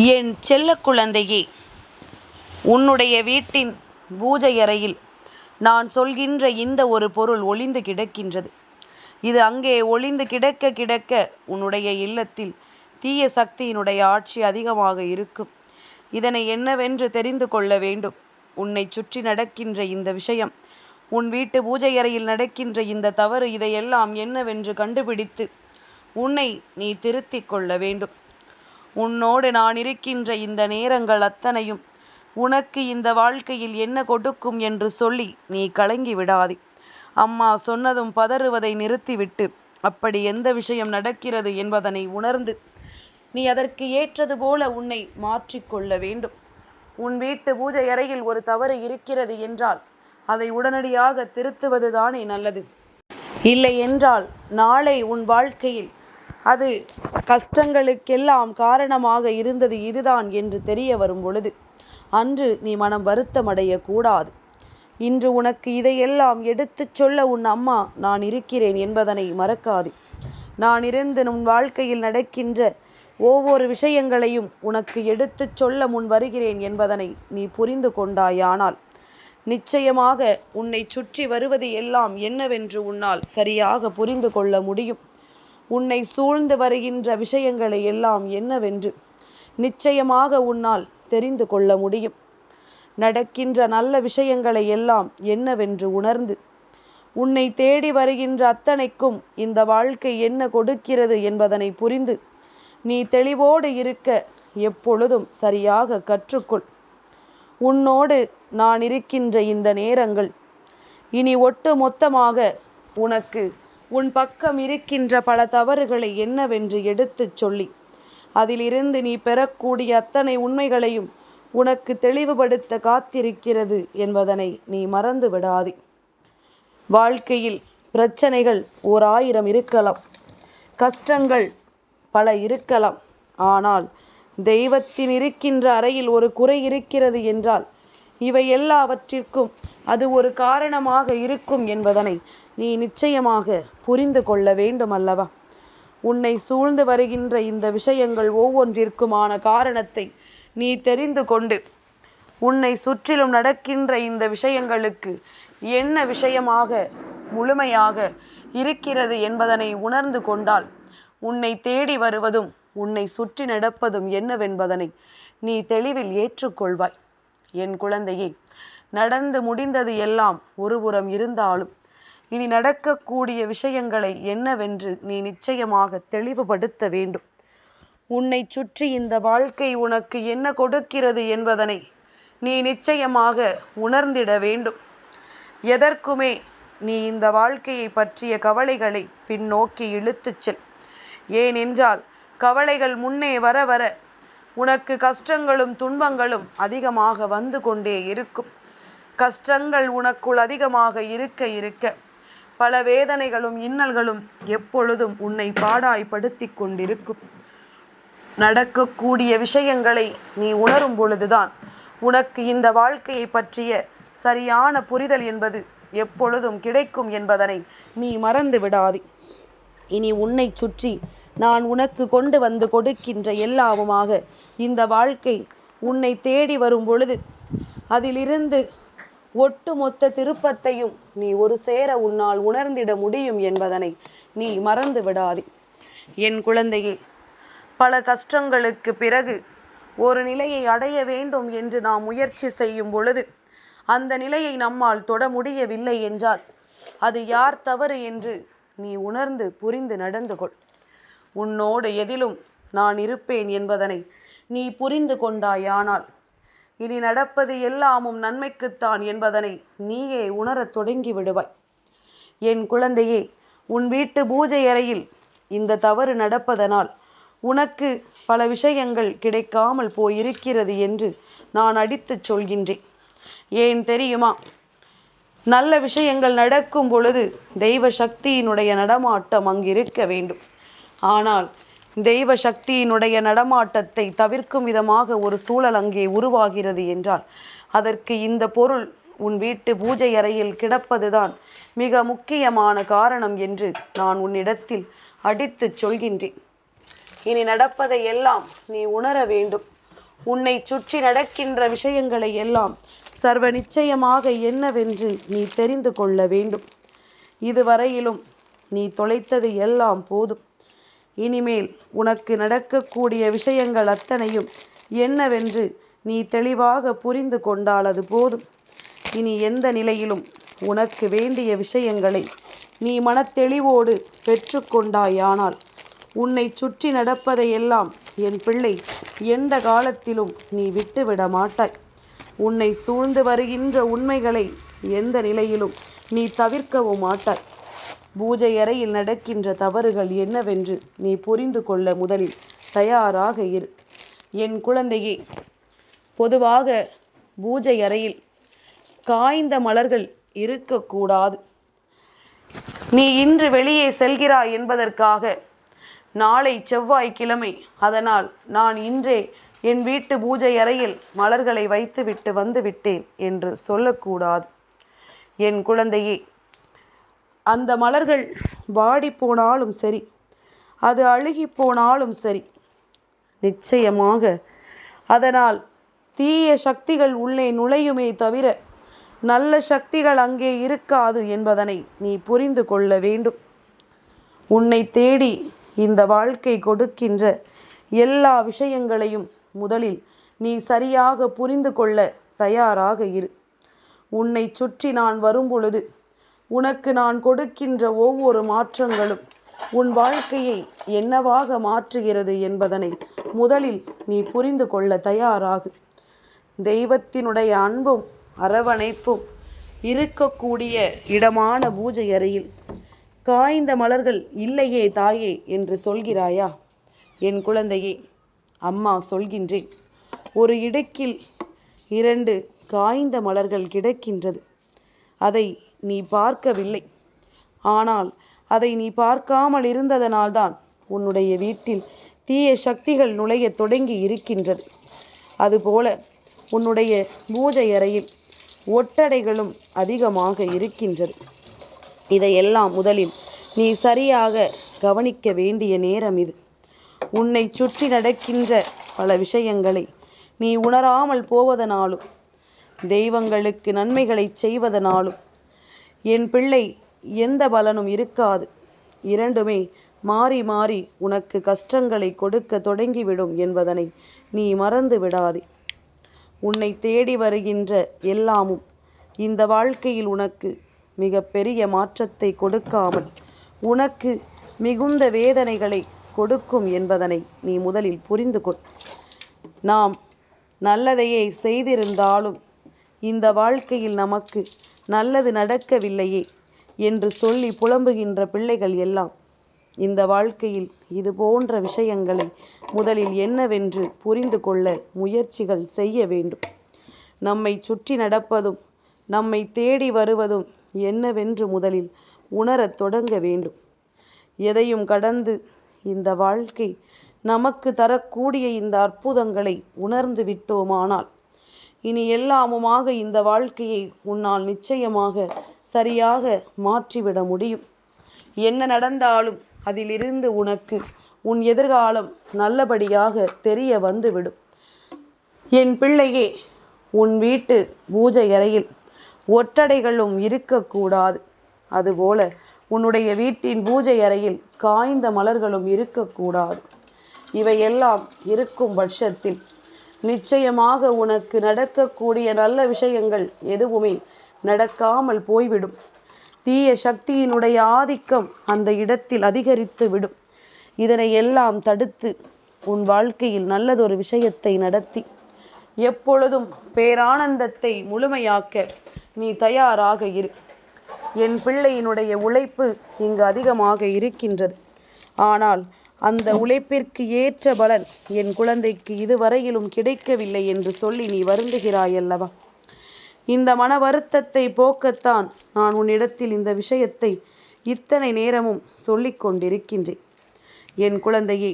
என் செல்ல குழந்தையே உன்னுடைய வீட்டின் பூஜை அறையில் நான் சொல்கின்ற இந்த ஒரு பொருள் ஒளிந்து கிடக்கின்றது. இது அங்கே ஒளிந்து கிடக்க கிடக்க உன்னுடைய இல்லத்தில் தீய சக்தியினுடைய ஆட்சி அதிகமாக இருக்கும். இதனை என்னவென்று தெரிந்து கொள்ள வேண்டும். உன்னை சுற்றி நடக்கின்ற இந்த விஷயம் உன் வீட்டு பூஜை அறையில் நடக்கின்ற இந்த தவறு இதையெல்லாம் என்னவென்று கண்டுபிடித்து உன்னை நீ திருத்திக் கொள்ள வேண்டும். உன்னோடு நான் இருக்கின்ற இந்த நேரங்கள் அத்தனையும் உனக்கு இந்த வாழ்க்கையில் என்ன கொடுக்கும் என்று சொல்லி நீ கலங்கி விடாதே. அம்மா சொன்னதும் பதறுவதை நிறுத்திவிட்டு அப்படி எந்த விஷயம் நடக்கிறது என்பதனை உணர்ந்து நீ அதற்கு ஏற்றது போல உன்னை மாற்றிக்கொள்ள வேண்டும். உன் வீட்டு பூஜை அறையில் ஒரு தவறு இருக்கிறது என்றால் அதை உடனடியாக திருத்துவதுதானே நல்லது. இல்லை என்றால் நாளை உன் வாழ்க்கையில் அது கஷ்டங்களுக்கெல்லாம் காரணமாக இருந்தது இதுதான் என்று தெரிய வரும் பொழுது அன்று நீ மனம் வருத்தமடைய கூடாது இன்று உனக்கு இதையெல்லாம் எடுத்துச் சொல்ல உன் அம்மா நான் இருக்கிறேன் என்பதனை மறக்காது. நான் இருந்து உன் வாழ்க்கையில் நடக்கின்ற ஒவ்வொரு விஷயங்களையும் உனக்கு எடுத்துச் சொல்ல முன் வருகிறேன் என்பதனை நீ புரிந்து கொண்டாயானால் நிச்சயமாக உன்னை சுற்றி வருவது எல்லாம் என்னவென்று உன்னால் சரியாக புரிந்து கொள்ள முடியும். உன்னை சூழ்ந்து வருகின்ற விஷயங்களை எல்லாம் என்னவென்று நிச்சயமாக உன்னால் தெரிந்து கொள்ள முடியும். நடக்கின்ற நல்ல விஷயங்களை எல்லாம் என்னவென்று உணர்ந்து உன்னை தேடி வருகின்ற அத்தனைக்கும் இந்த வாழ்க்கை என்ன கொடுக்கிறது என்பதனை புரிந்து நீ தெளிவோடு இருக்க எப்பொழுதும் சரியாக கற்றுக்கொள். உன்னோடு நான் இருக்கின்ற இந்த நேரங்கள் இனி ஒட்டு மொத்தமாக உனக்கு உன் பக்கம் இருக்கின்ற பல தவறுகளை என்னவென்று எடுத்துச் சொல்லி அதிலிருந்து நீ பெறக்கூடிய அத்தனை உண்மைகளையும் உனக்கு தெளிவுபடுத்த காத்திருக்கிறது என்பதனை நீ மறந்து விடாதே வாழ்க்கையில் பிரச்சனைகள் ஓர் ஆயிரம் இருக்கலாம் கஷ்டங்கள் பல இருக்கலாம். ஆனால் தெய்வத்தின் இருக்கின்ற அறையில் ஒரு குறை இருக்கிறது என்றால் இவை எல்லாவற்றிற்கும் அது ஒரு காரணமாக இருக்கும் என்பதனை நீ நிச்சயமாக புரிந்து கொள்ள வேண்டும் அல்லவா உன்னை சூழ்ந்து வருகின்ற இந்த விஷயங்கள் ஒவ்வொன்றிற்குமான காரணத்தை நீ தெரிந்து கொண்டு உன்னை சுற்றிலும் நடக்கின்ற இந்த விஷயங்களுக்கு என்ன விஷயமாக முழுமையாக இருக்கிறது என்பதனை உணர்ந்து கொண்டால் உன்னை தேடி வருவதும் உன்னை சுற்றி நடப்பதும் என்னவென்பதனை நீ தெளிவில் ஏற்றுக்கொள்வாய். என் குழந்தையே நடந்து முடிந்தது எல்லாம் ஒருபுறம் இருந்தாலும் இனி நடக்கக்கூடிய விஷயங்களை என்னவென்று நீ நிச்சயமாக தெளிவுபடுத்த வேண்டும். உன்னை சுற்றி இந்த வாழ்க்கை உனக்கு என்ன கொடுக்கிறது என்பதனை நீ நிச்சயமாக உணர்ந்திட வேண்டும். எதற்குமே நீ இந்த வாழ்க்கையை பற்றிய கவலைகளை பின்னோக்கி இழுத்துச் செல். ஏனென்றால் கவலைகள் முன்னே வர வர உனக்கு கஷ்டங்களும் துன்பங்களும் அதிகமாக வந்து கொண்டே இருக்கும். கஷ்டங்கள் உனக்குள் அதிகமாக இருக்க இருக்க பல வேதனைகளும் இன்னல்களும் எப்பொழுதும் உன்னை பாடாய்படுத்தி கொண்டிருக்கும். நடக்கக்கூடிய விஷயங்களை நீ உணரும் பொழுதுதான் உனக்கு இந்த வாழ்க்கையை பற்றிய சரியான புரிதல் என்பது எப்பொழுதும் கிடைக்கும் என்பதனை நீ மறந்து விடாதே. இனி உன்னை சுற்றி நான் உனக்கு கொண்டு வந்து கொடுக்கின்ற எல்லாவுமாக இந்த வாழ்க்கை உன்னை தேடி வரும் பொழுது அதிலிருந்து ஒட்டுமொத்த திருப்பத்தையும் நீ ஒரு சேர உன்னால் உணர்ந்திட முடியும் என்பதனை நீ மறந்து விடாதே. என் குழந்தையே பல கஷ்டங்களுக்கு பிறகு ஒரு நிலையை அடைய வேண்டும் என்று நாம் முயற்சி செய்யும் பொழுது அந்த நிலையை நம்மால் தொட முடியவில்லை என்றால் அது யார் தவறு என்று நீ உணர்ந்து புரிந்து நடந்து கொள். உன்னோடு எதிலும் நான் இருப்பேன் என்பதனை நீ புரிந்து கொண்டாயானால் இனி நடப்பது எல்லாமும் நன்மைக்குத்தான் என்பதனை நீயே உணரத் தொடங்கி விடுவாய். என் குழந்தையே உன் வீட்டு பூஜை அறையில் இந்த தவறு நடப்பதனால் உனக்கு பல விஷயங்கள் கிடைக்காமல் போயிருக்கிறது என்று நான் அடித்துச் சொல்கின்றேன். ஏன் தெரியுமா? நல்ல விஷயங்கள் நடக்கும் பொழுது தெய்வ சக்தியினுடைய நடமாட்டம் அங்கிருக்க வேண்டும். ஆனால் தெய்வ சக்தியினுடைய நடமாட்டத்தை தவிர்க்கும் விதமாக ஒரு சூழல் அங்கே உருவாகிறது என்றால் அதற்கு இந்த பொருள் உன் வீட்டு பூஜை அறையில் கிடப்பதுதான் மிக முக்கியமான காரணம் என்று நான் உன்னிடத்தில் அடித்துச் சொல்கின்றேன். இனி நடப்பதை எல்லாம் நீ உணர வேண்டும். உன்னை சுற்றி நடக்கின்ற விஷயங்களை எல்லாம் சர்வ நிச்சயமாக என்னவென்று நீ தெரிந்து கொள்ள வேண்டும். இதுவரையிலும் நீ தொலைத்தது எல்லாம் போதும். இனிமேல் உனக்கு நடக்கக்கூடிய விஷயங்கள் அத்தனையும் என்னவென்று நீ தெளிவாக புரிந்து கொண்டால் அது போதும். இனி எந்த நிலையிலும் உனக்கு வேண்டிய விஷயங்களை நீ மனத்தெளிவோடு பெற்றுக்கொண்டாயானால் உன்னை சுற்றி நடப்பதையெல்லாம் என் பிள்ளை எந்த காலத்திலும் நீ விட்டுவிட மாட்டாய். உன்னை சூழ்ந்து வருகின்ற உண்மைகளை எந்த நிலையிலும் நீ தவிர்க்கவும் மாட்டாய். பூஜை அறையில் நடக்கின்ற தவறுகள் என்னவென்று நீ புரிந்து கொள்ள முதலில் தயாராக இரு. என் குழந்தையே பொதுவாக பூஜை அறையில் காய்ந்த மலர்கள் இருக்கக்கூடாது. நீ இன்று வெளியே செல்கிறாய் என்பதற்காக நாளை செவ்வாய்க்கிழமை. அதனால் நான் இன்றே என் வீட்டு பூஜை அறையில் மலர்களை வைத்துவிட்டு வந்துவிட்டேன் என்று சொல்லக்கூடாது. என் குழந்தையே அந்த மலர்கள் வாடி போனாலும் சரி அது அழுகி போனாலும் சரி நிச்சயமாக அதனால் தீய சக்திகள் உள்ளே நுழையுமே தவிர நல்ல சக்திகள் அங்கே இருக்காது என்பதனை நீ புரிந்து கொள்ள வேண்டும். உன்னை தேடி இந்த வாழ்க்கை கொடுக்கின்ற எல்லா விஷயங்களையும் முதலில் நீ சரியாக புரிந்து கொள்ள தயாராக இரு. உன்னை சுற்றி நான் வரும்பொழுது உனக்கு நான் கொடுக்கின்ற ஒவ்வொரு மாற்றங்களும் உன் வாழ்க்கையை என்னவாக மாற்றுகிறது என்பதனை முதலில் நீ புரிந்து கொள்ள தயாராகு. தெய்வத்தினுடைய அன்பும் அரவணைப்பும் இருக்கக்கூடிய இடமான பூஜை அறையில் காய்ந்த மலர்கள் இல்லையே தாயே என்று சொல்கிறாயா? என் குழந்தையே அம்மா சொல்கின்றேன் ஒரு இடுக்கில் இரண்டு காய்ந்த மலர்கள் கிடக்கின்றது. அதை நீ பார்க்கவில்லை. ஆனால் அதை நீ பார்க்காமல் இருந்ததனால்தான் உன்னுடைய வீட்டில் தீய சக்திகள் நுழைய தொடங்கி இருக்கின்றது. அதுபோல உன்னுடைய பூஜை அறையில் ஒட்டடைகளும் அதிகமாக இருக்கின்றது. இதையெல்லாம் முதலில் நீ சரியாக கவனிக்க வேண்டிய நேரம் இது. உன்னை சுற்றி நடக்கின்ற பல விஷயங்களை நீ உணராமல் போவதனாலும் தெய்வங்களுக்கு நன்மைகளை செய்வதனாலும் என் பிள்ளை எந்த பலனும் இருக்காது. இரண்டுமே மாறி மாறி உனக்கு கஷ்டங்களை கொடுக்க தொடங்கிவிடும் என்பதனை நீ மறந்து விடாதே. உன்னை தேடி வருகின்ற எல்லாமும் இந்த வாழ்க்கையில் உனக்கு மிக பெரிய மாற்றத்தை கொடுக்காமல் உனக்கு மிகுந்த வேதனைகளை கொடுக்கும் என்பதனை நீ முதலில் புரிந்து கொள். நாம் நல்லதையே செய்திருந்தாலும் இந்த வாழ்க்கையில் நமக்கு நல்லது நடக்கவில்லையே என்று சொல்லி புலம்புகின்ற பிள்ளைகள் எல்லாம் இந்த வாழ்க்கையில் இது போன்ற விஷயங்களை முதலில் என்னவென்று புரிந்து கொள்ள முயற்சிகள் செய்ய வேண்டும். நம்மை சுற்றி நடப்பதும் நம்மை தேடி வருவதும் என்னவென்று முதலில் உணரத் தொடங்க வேண்டும். எதையும் கடந்து இந்த வாழ்க்கை நமக்கு தரக்கூடிய இந்த அற்புதங்களை உணர்ந்து விட்டோமானால் இனி எல்லாமுமாக இந்த வாழ்க்கையை உன்னால் நிச்சயமாக சரியாக மாற்றிவிட முடியும். என்ன நடந்தாலும் அதிலிருந்து உனக்கு உன் எதிர்காலம் நல்லபடியாக தெரிய வந்துவிடும். என் பிள்ளையே உன் வீட்டு பூஜை அறையில் ஒற்றடைகளும் இருக்கக்கூடாது. அதுபோல உன்னுடைய வீட்டின் பூஜை அறையில் காய்ந்த மலர்களும் இருக்கக்கூடாது. இவையெல்லாம் இருக்கும் பட்சத்தில் நிச்சயமாக உனக்கு நடக்கக்கூடிய நல்ல விஷயங்கள் எதுவுமே நடக்காமல் போய்விடும். தீய சக்தியினுடைய ஆதிக்கம் அந்த இடத்தில் அதிகரித்து விடும். இதனை எல்லாம் தடுத்து உன் வாழ்க்கையில் நல்லதொரு விஷயத்தை நடத்தி எப்பொழுதும் பேரானந்தத்தை முழுமையாக்க நீ தயாராக இரு. என் பிள்ளையினுடைய உழைப்பு இங்கு அதிகமாக இருக்கின்றது. ஆனால் அந்த உழைப்பிற்கு ஏற்ற பலன் என் குழந்தைக்கு இதுவரையிலும் கிடைக்கவில்லை என்று சொல்லி நீ வருந்துகிறாயல்லவா? இந்த மன வருத்தத்தை போக்கத்தான் நான் உன்னிடத்தில் இந்த விஷயத்தை இத்தனை நேரமும் சொல்லிக் கொண்டிருக்கின்றேன். என் குழந்தையே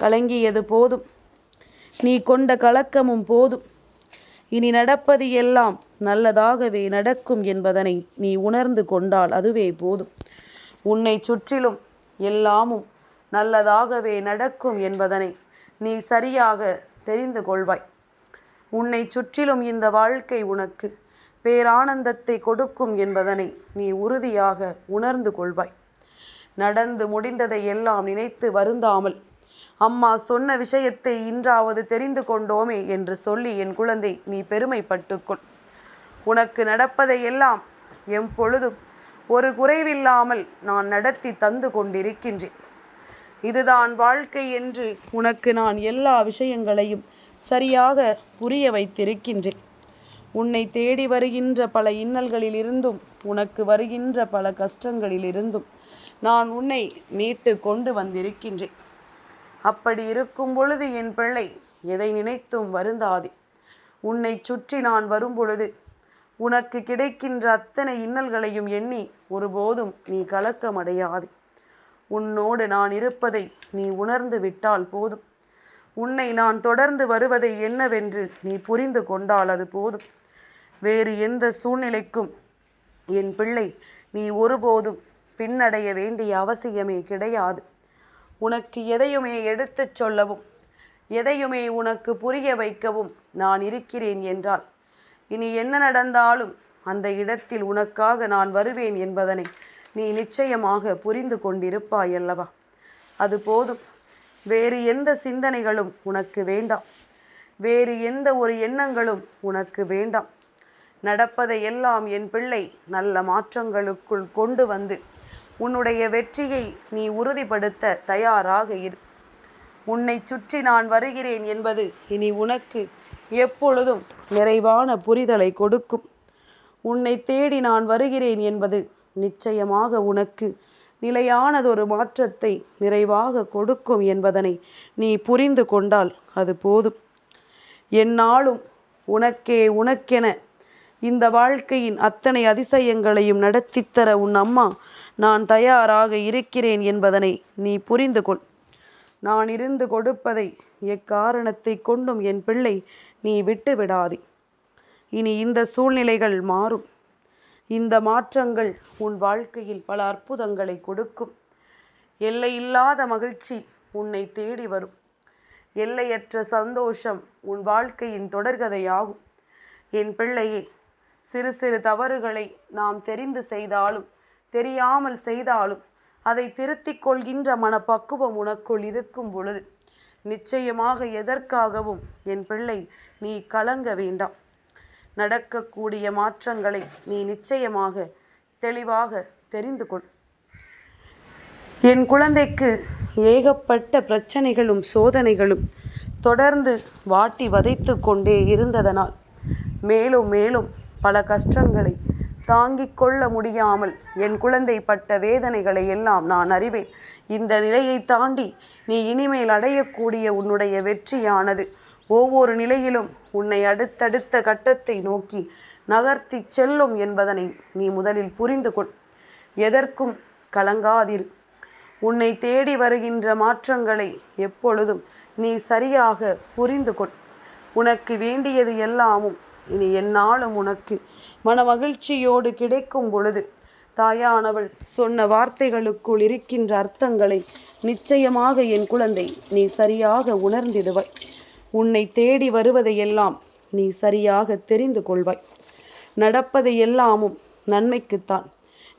கலங்கியது போதும். நீ கொண்ட கலக்கமும் போதும். இனி நடப்பது எல்லாம் நல்லதாகவே நடக்கும் என்பதனை நீ உணர்ந்து கொண்டால் அதுவே போதும். உன்னை சுற்றிலும் எல்லாமும் நல்லதாகவே நடக்கும் என்பதனை நீ சரியாக தெரிந்து கொள்வாய். உன்னை சுற்றிலும் இந்த வாழ்க்கை உனக்கு பேரானந்தத்தை கொடுக்கும் என்பதனை நீ உறுதியாக உணர்ந்து கொள்வாய். நடந்து முடிந்ததை எல்லாம் நினைத்து வருந்தாமல் அம்மா சொன்ன விஷயத்தை இன்றாவது தெரிந்து கொண்டோமே என்று சொல்லி என் குழந்தை நீ பெருமைப்பட்டுக்கொள் உனக்கு நடப்பதை எல்லாம் எம்பொழுதும் ஒரு குறைவில்லாமல் நான் நடத்தி தந்து கொண்டிருக்கின்றேன். இதுதான் வாழ்க்கை என்று உனக்கு நான் எல்லா விஷயங்களையும் சரியாக புரிய வைத்திருக்கின்றேன். உன்னை தேடி வருகின்ற பல இன்னல்களிலிருந்தும் உனக்கு வருகின்ற பல கஷ்டங்களிலிருந்தும் நான் உன்னை மீட்டு கொண்டு வந்திருக்கின்றேன். அப்படி இருக்கும் பொழுது என் பிள்ளை எதை நினைத்தும் வருந்தாதே. உன்னை சுற்றி நான் வரும் பொழுது உனக்கு கிடைக்கின்ற அத்தனை இன்னல்களையும் எண்ணி ஒருபோதும் நீ கலக்கமடையாதே. உன்னோடு நான் இருப்பதை நீ உணர்ந்து விட்டால் போதும். உன்னை நான் தொடர்ந்து வருவதை என்னவென்று நீ புரிந்து கொண்டால் அது போதும். வேறு எந்த சூழ்நிலைக்கும் என் பிள்ளை நீ ஒருபோதும் பின்னடைய வேண்டிய அவசியமே கிடையாது. உனக்கு எதையுமே எடுத்துச் சொல்லவும் எதையுமே உனக்கு புரிய வைக்கவும் நான் இருக்கிறேன் என்றால் இனி என்ன நடந்தாலும் அந்த இடத்தில் உனக்காக நான் வருவேன் என்பதனை நீ நிச்சயமாக புரிந்து கொண்டிருப்பாய் அல்லவா? அது போதும். வேறு எந்த சிந்தனைகளும் உனக்கு வேண்டாம். வேறு எந்த ஒரு எண்ணங்களும் உனக்கு வேண்டாம். நடப்பதை எல்லாம் என் பிள்ளை நல்ல மாற்றங்களுக்குள் கொண்டு வந்து உன்னுடைய வெற்றியை நீ உறுதிப்படுத்த தயாராக இரு. உன்னை சுற்றி நான் வருகிறேன் என்பது இனி உனக்கு எப்பொழுதும் நிறைவான புரிதலை கொடுக்கும். உன்னை தேடி நான் வருகிறேன் என்பது நிச்சயமாக உனக்கு நிலையானதொரு மாற்றத்தை நிறைவாக கொடுக்கும் என்பதனை நீ புரிந்து கொண்டால் அது போதும். என்னாலும் உனக்கே உனக்கென இந்த வாழ்க்கையின் அத்தனை அதிசயங்களையும் நடத்தித்தர உன் அம்மா நான் தயாராக இருக்கிறேன் என்பதனை நீ புரிந்து கொள். நான் இருந்து கொடுப்பதை எக்காரணத்தை கொண்டும் என் பிள்ளை நீ விட்டு விடாதே இனி இந்த சூழ்நிலைகள் மாறும். இந்த மாற்றங்கள் உன் வாழ்க்கையில் பல அற்புதங்களை கொடுக்கும். எல்லையில்லாத மகிழ்ச்சி உன்னை தேடி வரும். எல்லையற்ற சந்தோஷம் உன் வாழ்க்கையின் தொடர்கதையாகும். என் பிள்ளையே சிறு சிறு தவறுகளை நாம் தெரிந்து செய்தாலும் தெரியாமல் செய்தாலும் அதை திருத்திக் கொள்கின்ற மனப்பக்குவம் உனக்குள் இருக்கும் பொழுது நிச்சயமாக எதற்காகவும் என் பிள்ளை நீ கலங்க வேண்டாம். நடக்கக்கூடிய மாற்றங்களை நீ நிச்சயமாக தெளிவாக தெரிந்து கொள். என் குழந்தைக்கு ஏகப்பட்ட பிரச்சனைகளும் சோதனைகளும் தொடர்ந்து வாட்டி வதைத்து கொண்டே இருந்ததனால் மேலும் மேலும் பல கஷ்டங்களை தாங்கிக் கொள்ள முடியாமல் என் குழந்தை பட்ட வேதனைகளை எல்லாம் நான் அறிவேன். இந்த நிலையை தாண்டி நீ இனிமேல் அடையக்கூடிய உன்னுடைய வெற்றியானது ஒவ்வொரு நிலையிலும் உன்னை அடுத்தடுத்த கட்டத்தை நோக்கி நகர்த்தி செல்லும் என்பதனை நீ முதலில் புரிந்து கொள். எதற்கும் கலங்காதிரு. உன்னை தேடி வருகின்ற மாற்றங்களை எப்பொழுதும் நீ சரியாக புரிந்து கொள். உனக்கு வேண்டியது எல்லாமும் இனி என்னாலும் உனக்கு மன மகிழ்ச்சியோடு கிடைக்கும் பொழுது. தாயானவள் சொன்ன வார்த்தைகளுக்குள் இருக்கின்ற அர்த்தங்களை நிச்சயமாக என் குழந்தை நீ சரியாக உணர்ந்திடுவாய். உன்னை தேடி வருவதையெல்லாம் நீ சரியாக தெரிந்து கொள்வாய். நடப்பது எல்லாமும் நன்மைக்குத்தான்.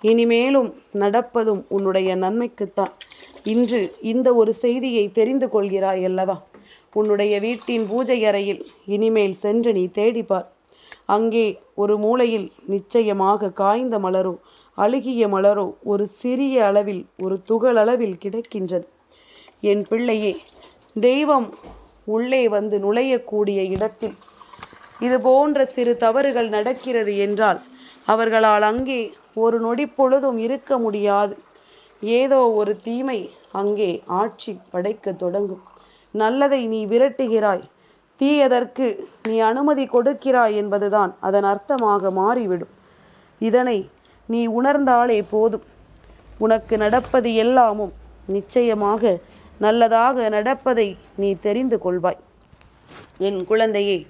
இனிமேலும் நடப்பதும் உன்னுடைய நன்மைக்குத்தான். இன்று இந்த ஒரு செய்தியை தெரிந்து கொள்கிறாய் அல்லவா? உன்னுடைய வீட்டின் பூஜை அறையில் இனிமேல் சென்று நீ தேடிப்பார். அங்கே ஒரு மூலையில் நிச்சயமாக காய்ந்த மலரோ அழுகிய மலரோ ஒரு சிறிய அளவில் ஒரு துகள் அளவில் என் பிள்ளையே தெய்வம் உள்ளே வந்து நுழையக்கூடிய இடத்தில் இது போன்ற சிறு தவறுகள் நடக்கிறது என்றால் அவர்களால் அங்கே ஒரு நொடி பொழுதும் இருக்க முடியாது. ஏதோ ஒரு தீமை அங்கே ஆட்சி படைக்க தொடங்கும். நல்லதை நீ விரட்டுகிறாய். தீயதற்கு நீ அனுமதி கொடுக்கிறாய் என்பதுதான் அதன் அர்த்தமாக மாறிவிடும். இதனை நீ உணர்ந்தாலே போதும். உனக்கு நடப்பது எல்லாமும் நிச்சயமாக நல்லதாக நடப்பதை நீ தெரிந்து கொள்வாய். என் குழந்தையே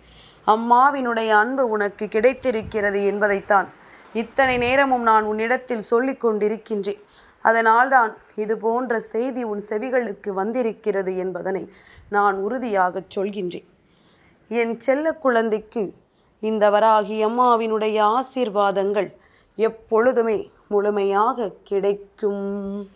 அம்மாவினுடைய அன்பு உனக்கு கிடைத்திருக்கிறது என்பதைத்தான் இத்தனை நேரமும் நான் உன்னிடத்தில் சொல்லிக் கொண்டிருக்கின்றேன். அதனால்தான் இது போன்ற செய்தி உன் செவிகளுக்கு வந்திருக்கிறது என்பதனை நான் உறுதியாகச் சொல்கின்றேன். என் செல்ல குழந்தைக்கு இந்த வராகி அம்மாவினுடைய ஆசீர்வாதங்கள் எப்பொழுதுமே முழுமையாக கிடைக்கும்.